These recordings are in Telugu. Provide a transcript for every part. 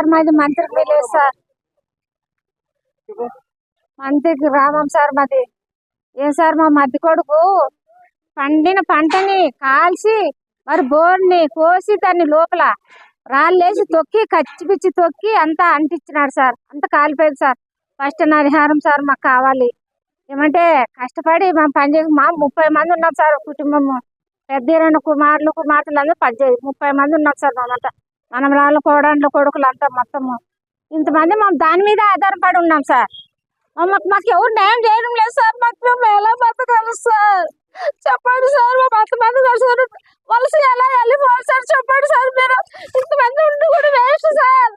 సార్ మాది మంత్రికి విలేజ్ సార్. మంత్రికి రామం సార్ మాది. ఏం సార్ మా మధ్య కొడుకు పండిన పంటని కాల్చి మరి బోర్ని కోసి దాన్ని లోపల రాళ్ళేసి తొక్కి కచ్చి పిచ్చి తొక్కి అంతా అంటించినాడు సార్. అంత కాలిపోయింది సార్. ఫస్ట్ నరిహారం సార్ మాకు కావాలి. ఏమంటే కష్టపడి మా పనిచేసి మా ముప్పై మంది ఉన్నాం సార్ కుటుంబము. పెద్ద రెండు కుమారులు కుమార్తెలు అందరూ పద్దెనిమిది ముప్పై మంది ఉన్నాం సార్ మామంతా. మనం వాళ్ళ కోడండ్ల కొడుకులు అంతా మొత్తము. ఇంతమంది మేము దాని మీద ఆధారపడి ఉన్నాం సార్. మాకు మాకు ఎవరు న్యాయం చేయడం లేదు సార్. మాకు మేము ఎలా బతకాలి సార్? చెప్పండి సార్. మా మంది కలిసి వలస ఎలా వెళ్ళిపోవాలి సార్? చెప్పండి సార్ మీరు ఇంతమంది ఉండి కూడా వేస్ట్ సార్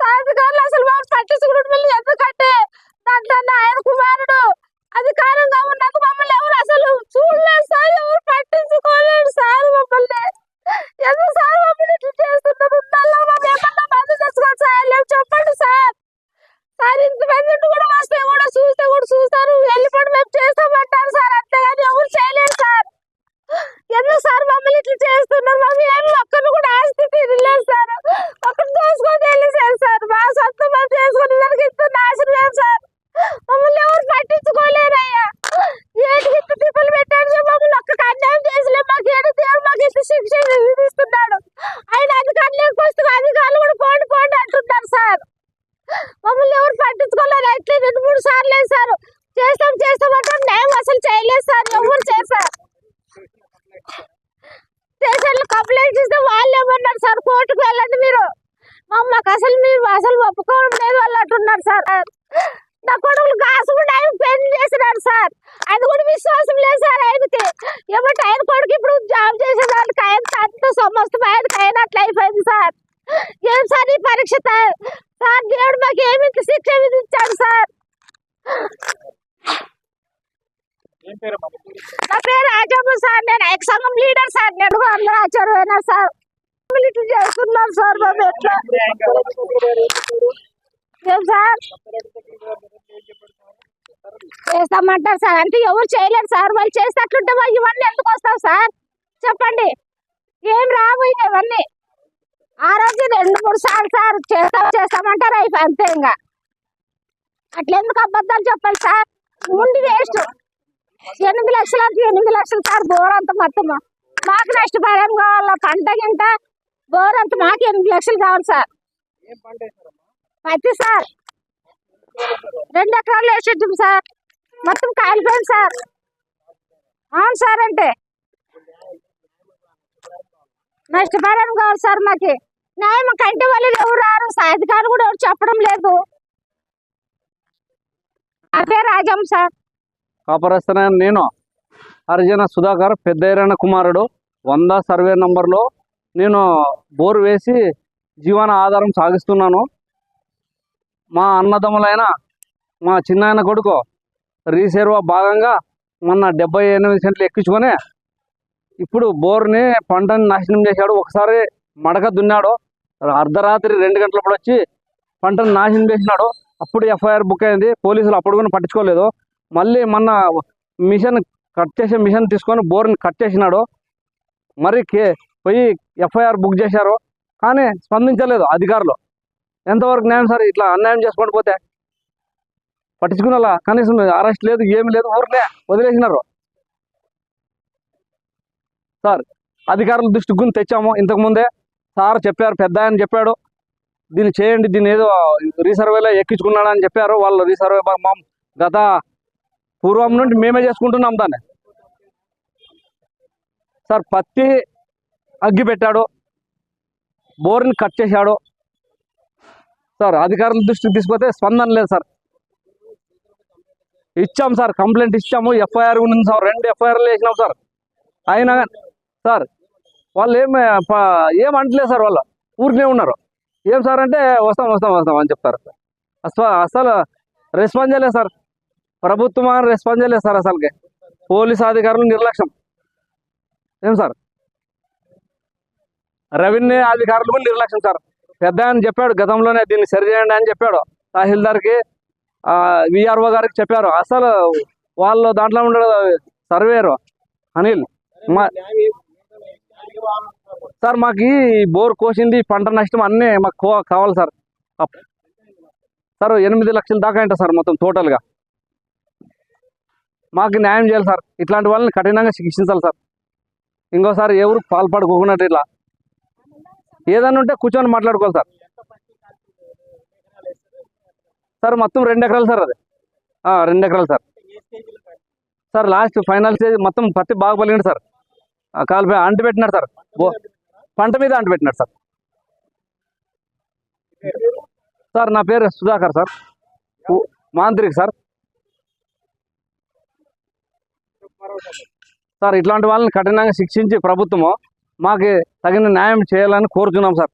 సాధికారులు అసలు వాళ్ళు పట్టించుకుంటే వీళ్ళు ఎందుకంటే దాంట్లో ఆయన కుమారుడు అధికారంగా ఉన్నందుకు మమ్మల్ని ఎవరు అసలు చూడలేదు సార్ ఎవరు పట్టించుకోలేడు సార్ మమ్మల్ని ఎందుకు సార్ మమ్మల్ని ఇట్లా చేస్తున్నారు ఉండాలో మేము ఏమన్నా మంది తెచ్చుకోవాలి సార్ లేవు చెప్పండి సార్ సార్ ఇంతమంది ఉండి కూడా వస్తే కూడా చూస్తే కూడా చూస్తారు మేము చేస్తామంటారు సార్. అంతేగాని ఎవరు చేయలేరు సార్. ఎందుకు సార్ మమ్మల్ని ఇట్లా చేస్తున్నారు? మమ్మీ ఏమి ఒక్కరిని కూడా ఆస్తి తినలేదు సార్. ఒక్కరు దోసుకొని వెళ్ళేసారు సార్. మా సొంత మేము చేసుకుని దానికి ఇంత నాశనం ఏం సార్? మమ్మల్ని ఎవరు పట్టించుకోలేరయ్యా. ఏటికి ఇంత తిప్పలు పెట్టాడు సార్? మమ్మల్ని ఒక్క అన్యాయం చేసలే మాకు ఏడు దేవుడు మాకు ఇంత శిక్ష విధిస్తున్నాడు ఆయన అధికారులు వస్తే అధికారులు కూడా పోండి పోండి అంటున్నారు సార్ మమ్మల్ని ఎవరు పట్టించుకోలేదు అట్లే రెండు మూడు సార్లు వేశారు చేస్తాం చేస్తాం అంటారు నేను అసలు చేయలేదు సార్ ఎవరు చేశారు స్టేషన్లో కంప్లైంట్ ఇస్తే వాళ్ళు ఏమన్నారు సార్? కోర్టుకు వెళ్ళండి మీరు. మాకు అసలు మీరు అసలు ఒప్పుకోవడం లేదు వాళ్ళు అంటున్నారు సార్. నా కొడుకులు కాసు కూడా ఆయన పెళ్ళి చేసినారు సార్. అది కూడా విశ్వాసం లేదు సార్ ఆయనకి. ఏమంటే ఆయన కొడుకు ఇప్పుడు జాబ్ చేసేదానికి ఆయన అంత సమస్తం ఆయనకి అయినట్లు అయిపోయింది సార్. ఏం సార్ ఈ పరీక్ష సార్ దేవుడు మాకు ఏమి ఇంత శిక్ష విధించాడు సార్ ఏం పేరమ్మా నీ పేరు? నా పేరు రాజమ్మ సార్ నేను ఎక్స్ సంఘం లీడర్ సార్ నేను అందరూ ఆచార్యనా సార్. ఇట్లా చేస్తున్నాం సార్ మేము ఎట్లా సార్? చేస్తామంటారు సార్ అంటే ఎవరు చేయలేరు సార్. వాళ్ళు చేసేటట్లుంటే వాళ్ళు ఇవన్నీ ఎందుకు వస్తావు సార్? చెప్పండి. ఏం రావు ఇవన్నీ. ఆ రోజు రెండు మూడు సార్లు సార్ చేస్తాం చేస్తామంటారు అయిపోయి అంతే ఇంకా. అట్లెందుకు అబద్ధాలు చెప్పాలి సార్? ఉండి వేస్ట్. ఎనిమిది లక్షలు అంటే ఎనిమిది లక్షలు సార్ బోర్ అంత మొత్తం మాకు నష్టపరిహారం కావాలా? పంట గింట బోర్ అంత మాకు ఎనిమిది లక్షలు కావాలి సార్? పత్తి సార్. రెండు ఎకరాలు వేసేద్దాం సార్. మొత్తం కాలిపోయింది సార్. అవును సార్ అంటే. నష్టపరిహారం కావాలి సార్ మాకు. న్యాయం కంటే వాళ్ళు ఎవరు రారు? అధికారులు కూడా ఎవరు చెప్పడం లేదు. నా పేరు రాజం సార్. కాపరస్తున్న నేను. హరిజన సుధాకర్ పెద్దయ్యన కుమారుడు. వంద సర్వే నంబర్లో నేను బోర్ వేసి జీవన ఆధారం సాగిస్తున్నాను. మా అన్నదమ్ములైన మా చిన్నాయన కొడుకు రీసెర్వ భాగంగా మొన్న డెబ్బై ఎనిమిది సెంట్లు ఎక్కించుకొని ఇప్పుడు బోర్ని పంటని నాశనం చేశాడు. ఒకసారి మడక దున్నాడు. అర్ధరాత్రి రెండు గంటలప్పుడు వచ్చి పంటను నాశనం చేసినాడు. అప్పుడు ఎఫ్ఐఆర్ బుక్ అయింది. పోలీసులు అప్పుడు కూడా పట్టించుకోలేదు. మళ్ళీ మొన్న మిషన్ కట్ చేసే మిషన్ తీసుకొని బోర్ని కట్ చేసినాడు మరి కే పోయి ఎఫ్ఐఆర్ బుక్ చేశారు కానీ స్పందించలేదు అధికారులు. ఎంతవరకు న్యాయం సార్ ఇట్లా అన్యాయం చేసుకొని పోతే? పట్టించుకున్నలా? కనీసం అరెస్ట్ లేదు ఏమి లేదు ఊరికే వదిలేసినారు. సార్ అధికారుల దృష్టి గురించి తెచ్చాము ఇంతకు ముందే సార్ చెప్పారు పెద్ద ఆయన చెప్పాడు. దీన్ని చేయండి దీన్ని ఏదో రీసర్వేలో ఎక్కించుకున్నాడని చెప్పారు. వాళ్ళు రీసర్వే మా గత పూర్వం నుండి మేమే చేసుకుంటున్నాం దాన్ని. సార్ పత్తి అగ్గి పెట్టాడు. బోర్ని కట్ చేశాడు. సార్ అధికారుల దృష్టికి తీసుకుపోతే స్పందన లేదు సార్. ఇచ్చాం సార్ కంప్లైంట్ ఇచ్చాము. ఎఫ్ఐఆర్ ఉంది సార్. రెండు ఎఫ్ఐఆర్లు వేసినాం సార్. అయినా కానీ సార్ వాళ్ళు ఏం ఏం అంటలేదు సార్ వాళ్ళు. ఊరికే ఉన్నారు. ఏం సార్ అంటే వస్తాం వస్తాం వస్తాం అని చెప్తారు. సార్ అసలు అసలు రెస్పాన్స్ చేయలేదు సార్. ప్రభుత్వం రెస్పాన్స్ చేయలేదు సార్ అసలుకి. పోలీస్ అధికారులు నిర్లక్ష్యం. ఏం సార్? రెవెన్యూ అధికారులు కూడా నిర్లక్ష్యం సార్. పెద్ద ఆయన చెప్పాడు గతంలోనే దీన్ని సరి చేయండి అని చెప్పాడు. తహసీల్దార్కి విఆర్ఓ గారికి చెప్పారు. అసలు వాళ్ళు దాంట్లో ఉండే సర్వేరు అనిల్. మా సార్ మాకు బోర్ కోసింది పంట నష్టం అన్నీ మాకు కో- కావాలి సార్. సార్ ఎనిమిది లక్షల దాకా అంట సార్ మొత్తం టోటల్గా. మాకు న్యాయం చేయాలి సార్. ఇట్లాంటి వాళ్ళని కఠినంగా శిక్షించాలి సార్. ఇంకోసారి ఎవరు పాల్పడుకోకున్నట్టు ఇట్లా. ఏదన్నా ఉంటే కూర్చొని మాట్లాడుకోవాలి సార్. సార్ మొత్తం రెండు ఎకరాలు సార్ అది. రెండు ఎకరాలు sir. Sir last final stage మొత్తం పత్తి బాగా పలిగింది సార్. ఆ, కాలుపై అంటు పెట్టినాడు సార్. పంట మీద అంటు పెట్టినాడు సార్. సార్ నా పేరు సుధాకర్ సార్. మాంత్రిక్ సార్. సార్ ఇట్లాంటి వాళ్ళని కఠినంగా శిక్షించి ప్రభుత్వము మాకు తగిన న్యాయం చేయాలని కోరుతున్నాం సార్.